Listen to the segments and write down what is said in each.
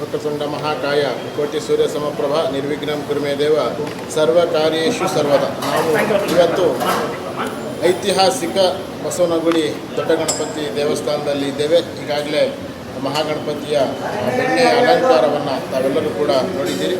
ವಕ್ರತುಂಡ ಮಹಾಕಾಯ ಕೋಟಿ ಸೂರ್ಯ ಸಮಪ್ರಭ ನಿರ್ವಿಘ್ನಂ ಕುರುಮೆ ದೇವ ಸರ್ವ ಕಾರ್ಯೇಶು ಸರ್ವದ. ನಾವು ಇವತ್ತು ಐತಿಹಾಸಿಕ ಬಸವನಗುಡಿ ದೊಡ್ಡ ಗಣಪತಿ ದೇವಸ್ಥಾನದಲ್ಲಿ ಇದ್ದೇವೆ. ಈಗಾಗಲೇ ಮಹಾಗಣಪತಿಯ ಬೆಣ್ಣೆ ಬೆಣ್ಣೆಯ ಅಲಂಕಾರವನ್ನು ತಾವೆಲ್ಲರೂ ಕೂಡ ನೋಡಿದ್ದೀರಿ.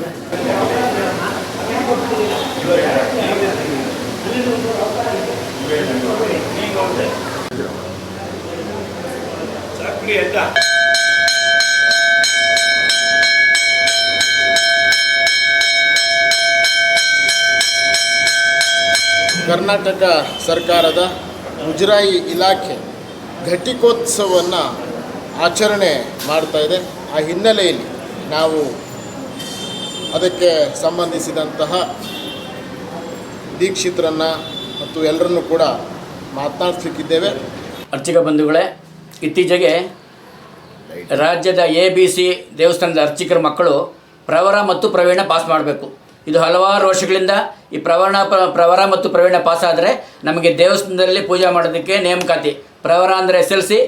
ಕರ್ನಾಟಕ ಸರ್ಕಾರದ ಮುಜರಾಯಿ ಇಲಾಖೆ ಘಟಿಕೋತ್ಸವವನ್ನು ಆಚರಣೆ ಮಾಡ್ತಾ ಇದೆ. ಆ ಹಿನ್ನೆಲೆಯಲ್ಲಿ ನಾವು ಅದಕ್ಕೆ ಸಂಬಂಧಿಸಿದಂತಹ ದೀಕ್ಷಿತರನ್ನು ಮತ್ತು ಎಲ್ಲರನ್ನು ಕೂಡ ಮಾತನಾಡಿಸ್ಲಿಕ್ಕಿದ್ದೇವೆ. ಅರ್ಚಕ ಬಂಧುಗಳೇ, ಇತ್ತೀಚೆಗೆ ರಾಜ್ಯದ ಎ ಬಿ ಸಿ ದೇವಸ್ಥಾನದ ಅರ್ಚಕರ ಮಕ್ಕಳು ಪ್ರವರ ಮತ್ತು ಪ್ರವೀಣ ಪಾಸ್ ಮಾಡಬೇಕು. ಇದು ಹಲವಾರು ವರ್ಷಗಳಿಂದ ಈ ಪ್ರವರಣ ಪ್ರವರ ಮತ್ತು ಪ್ರವೀಣ ಆದರೆ ನಮಗೆ ದೇವಸ್ಥಾನದಲ್ಲಿ ಪೂಜೆ ಮಾಡೋದಕ್ಕೆ ನೇಮಕಾತಿ. ಪ್ರವರ ಅಂದರೆ ಎಸ್ ಎಲ್ ಸಿ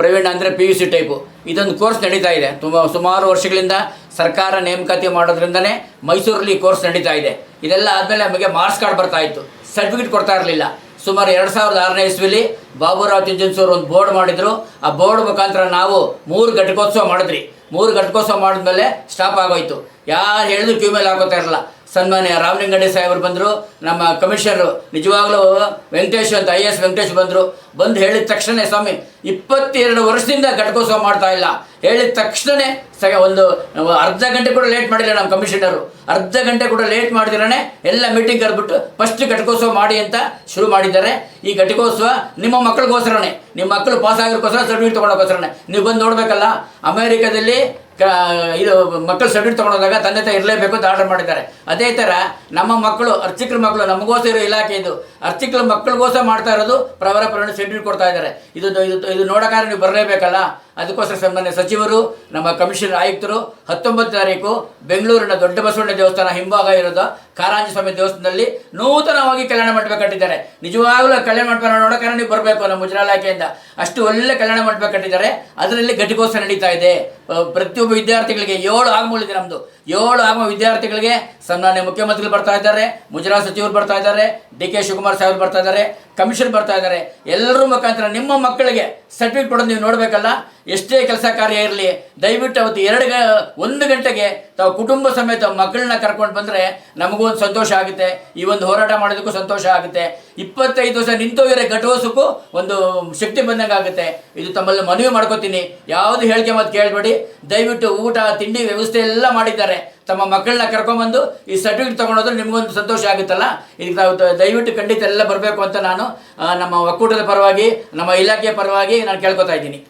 ಪ್ರವೀಣ ಅಂದರೆ ಪಿ ಯು ಸಿ ಟೈಪು. ಇದೊಂದು ಕೋರ್ಸ್ ನಡೀತಾ ಇದೆ. ತುಂಬ, ಸುಮಾರು ವರ್ಷಗಳಿಂದ ಸರ್ಕಾರ ನೇಮಕಾತಿ ಮಾಡೋದ್ರಿಂದನೇ ಮೈಸೂರಲ್ಲಿ ಈ ಕೋರ್ಸ್ ನಡೀತಾ ಇದೆ. ಇದೆಲ್ಲ ಆದಮೇಲೆ ನಮಗೆ ಮಾರ್ಕ್ಸ್ ಕಾರ್ಡ್ ಬರ್ತಾ ಇತ್ತು. ಸರ್ಟಿಫಿಕೇಟ್ ಕೊಡ್ತಾ ಇರಲಿಲ್ಲ. ಸುಮಾರು ಎರಡು ಸಾವಿರದ ಆರನೇ ಇಸ್ವಿಲಿ ಬಾಬುರಾವ್ ಚಿಂಚನ್ಸೂರು ಒಂದು ಬೋರ್ಡ್ ಮಾಡಿದ್ರು. ಆ ಬೋರ್ಡ್ ಮುಖಾಂತರ ನಾವು ಮೂರು ಘಟಕೋತ್ಸವ ಮಾಡಿದ್ರಿ ಮೂರು ಘಟಕೋತ್ಸವ ಮಾಡಿದ್ಮೇಲೆ ಸ್ಟಾಪ್ ಆಗೋಯ್ತು. ಯಾರು ಹೇಳಿದ್ರು ಕ್ಯೂ ಮೇಲೆ ಹಾಕೋತಾ ಇರಲ್ಲ. ಸನ್ಮಾನ್ಯ ರಾಮಲಿಂಗಡ್ಡಿ ಸಾಹೇಬರು ಬಂದರು, ನಮ್ಮ ಕಮಿಷನರು, ನಿಜವಾಗ್ಲೂ ವೆಂಕಟೇಶ್ ಅಂತ ಐ ಎಸ್ ವೆಂಕಟೇಶ್ ಬಂದರು. ಬಂದು ಹೇಳಿದ ತಕ್ಷಣ ಸ್ವಾಮಿ, ಇಪ್ಪತ್ತೆರಡು ವರ್ಷದಿಂದ ಘಟಕೋತ್ಸವ ಮಾಡ್ತಾ ಇಲ್ಲ. ಹೇಳಿದ ತಕ್ಷಣ ಸ ಒಂದು ಅರ್ಧ ಗಂಟೆ ಕೂಡ ಲೇಟ್ ಮಾಡಿಲ್ಲ ನಮ್ಮ ಕಮಿಷನರು. ಅರ್ಧ ಗಂಟೆ ಕೂಡ ಲೇಟ್ ಮಾಡಿದಿರೇ ಎಲ್ಲ ಮೀಟಿಂಗ್ ಕರೆದ್ಬಿಟ್ಟು ಫಸ್ಟ್ ಘಟಕೋತ್ಸವ ಮಾಡಿ ಅಂತ ಶುರು ಮಾಡಿದ್ದಾರೆ. ಈ ಘಟಕೋತ್ಸವ ನಿಮ್ಮ ಮಕ್ಕಳಿಗೋಸ್ಕರನೇ. ನಿಮ್ಮ ಮಕ್ಕಳು ಪಾಸ್ ಆಗಿರೋಕ್ಕೋಸ್ಕರ ಸರ್ಟಿಫಿಕೇಟ್ ತೊಗೊಳೋಕ್ಕೋಸ್ಕರನೇ. ನೀವು ಬಂದು ನೋಡಬೇಕಲ್ಲ, ಅಮೇರಿಕಾದಲ್ಲಿ ಇದು ಮಕ್ಕಳು ಸರ್ಟಿಫಿಕೇಟ್ ತೊಗೊಂಡೋದಾಗ ತಂದೆ ತಾಯಿ ಇರಲೇಬೇಕು ಅಂತ ಆರ್ಡರ್ ಮಾಡಿದ್ದಾರೆ. ಅದೇ ಥರ ನಮ್ಮ ಮಕ್ಕಳು, ಅರ್ಚಕರ ಮಕ್ಕಳು, ನಮಗೋಸ್ಕರ ಇಲಾಖೆ ಇದು. ಅರ್ಚಕರ ಮಕ್ಕಳಿಗೋಸ್ಕರ ಮಾಡ್ತಾ ಇರೋದು ಪ್ರವರ ಪ್ರವೀಣ ಸರ್ಟಿಫಿಕೇಟ್ ಕೊಡ್ತಾ ಇದ್ದಾರೆ. ಇದು ಇದು ನೋಡೋಕ್ಕಾದ್ರೆ ನೀವು ಬರಲೇಬೇಕಲ್ಲ? ಅದಕ್ಕೋಸ್ಕರ ಸಾಮಾನ್ಯ ಸಚಿವರು, ನಮ್ಮ ಕಮಿಷನರ್ ಆಯುಕ್ತರು, ಹತ್ತೊಂಬತ್ತು ತಾರೀಕು ಬೆಂಗಳೂರಿನ ದೊಡ್ಡ ಬಸವಣ್ಣ ದೇವಸ್ಥಾನ ಹಿಂಭಾಗ ಇರೋದು ಕಾರಾಂಜಿ ಸ್ವಾಮಿ ದೇವಸ್ಥಾನದಲ್ಲಿ ನೂತನವಾಗಿ ಕಲ್ಯಾಣ ಮಂಟಪ ಕಟ್ಟಿದ್ದಾರೆ. ನಿಜವಾಗಲೂ ಕಲ್ಯಾಣ ಮಂಟಪ ನೋಡೋಕೆ ನೀವು ಬರಬೇಕು ನಮ್ಮ ಮುಜರಾ ಇಲಾಖೆಯಿಂದ. ಅಷ್ಟು ಒಳ್ಳೆ ಕಲ್ಯಾಣ ಮಂಟಪ ಕಟ್ಟಿದ್ದಾರೆ. ಅದರಲ್ಲಿ ಘಟಿಕೋತ್ಸವ ನಡೀತಾ ಇದೆ. ಪ್ರತಿಯೊಬ್ಬ ವಿದ್ಯಾರ್ಥಿಗಳಿಗೆ ಏಳು ಆಗಮಗಳಿದೆ ನಮ್ಮದು ಏಳು ಆಗುವ ವಿದ್ಯಾರ್ಥಿಗಳಿಗೆ ಸನ್ಮಾನ್ಯ ಮುಖ್ಯಮಂತ್ರಿಗಳು ಬರ್ತಾ ಇದ್ದಾರೆ ಮುಜರಾ ಸಚಿವರು ಬರ್ತಾ ಇದ್ದಾರೆ, ಡಿ ಕೆ ಶಿವಕುಮಾರ್ ಸಾಹೇಬ್ ಬರ್ತಾ ಇದ್ದಾರೆ ಕಮಿಷನ್ ಬರ್ತಾ ಇದ್ದಾರೆ. ಎಲ್ಲರ ಮುಖಾಂತರ ನಿಮ್ಮ ಮಕ್ಕಳಿಗೆ ಸರ್ಟಿಫಿಕೇಟ್ ಕೊಡೋದು ನೀವು ನೋಡಬೇಕಲ್ಲ, ಎಷ್ಟೇ ಕೆಲಸ ಕಾರ್ಯ ಇರಲಿ, ದಯವಿಟ್ಟು ಅವತ್ತು ಎರಡು ಒಂದು ಗಂಟೆಗೆ ತಾವು ಕುಟುಂಬ ಸಮೇತ ಮಕ್ಕಳನ್ನ ಕರ್ಕೊಂಡು ಬಂದರೆ ನಮಗೂ ಒಂದು ಸಂತೋಷ ಆಗುತ್ತೆ. ಈ ಒಂದು ಹೋರಾಟ ಮಾಡೋದಕ್ಕೂ ಸಂತೋಷ ಆಗುತ್ತೆ. ಇಪ್ಪತ್ತೈದು ವರ್ಷ ನಿಂತೋಗಿರೋ ಘಟೋಸಕ್ಕೂ ಒಂದು ಶಕ್ತಿ ಬಂದಂಗೆ ಆಗುತ್ತೆ. ಇದು ತಮ್ಮಲ್ಲಿ ಮನವಿ ಮಾಡ್ಕೋತೀನಿ. ಯಾವುದು ಹೇಳಿಕೆ ಮತ್ತು ಕೇಳಬೇಡಿ. ದಯವಿಟ್ಟು ಊಟ, ತಿಂಡಿ ವ್ಯವಸ್ಥೆ ಎಲ್ಲ ಮಾಡಿದ್ದಾರೆ. ತಮ್ಮ ಮಕ್ಕಳನ್ನ ಕರ್ಕೊಂಬಂದು ಈ ಸರ್ಟಿಫಿಕೇಟ್ ತೊಗೊಂಡೋದ್ರೆ ನಿಮಗೊಂದು ಸಂತೋಷ ಆಗುತ್ತಲ್ಲ? ಇದಕ್ಕೆ ತಾವು ದಯವಿಟ್ಟು ಖಂಡಿತ ಎಲ್ಲ ಬರಬೇಕು ಅಂತ ನಾನು ನಮ್ಮ ಒಕ್ಕೂಟದ ಪರವಾಗಿ, ನಮ್ಮ ಇಲಾಖೆಯ ಪರವಾಗಿ ನಾನು ಕೇಳ್ಕೊತಾ ಇದ್ದೀನಿ.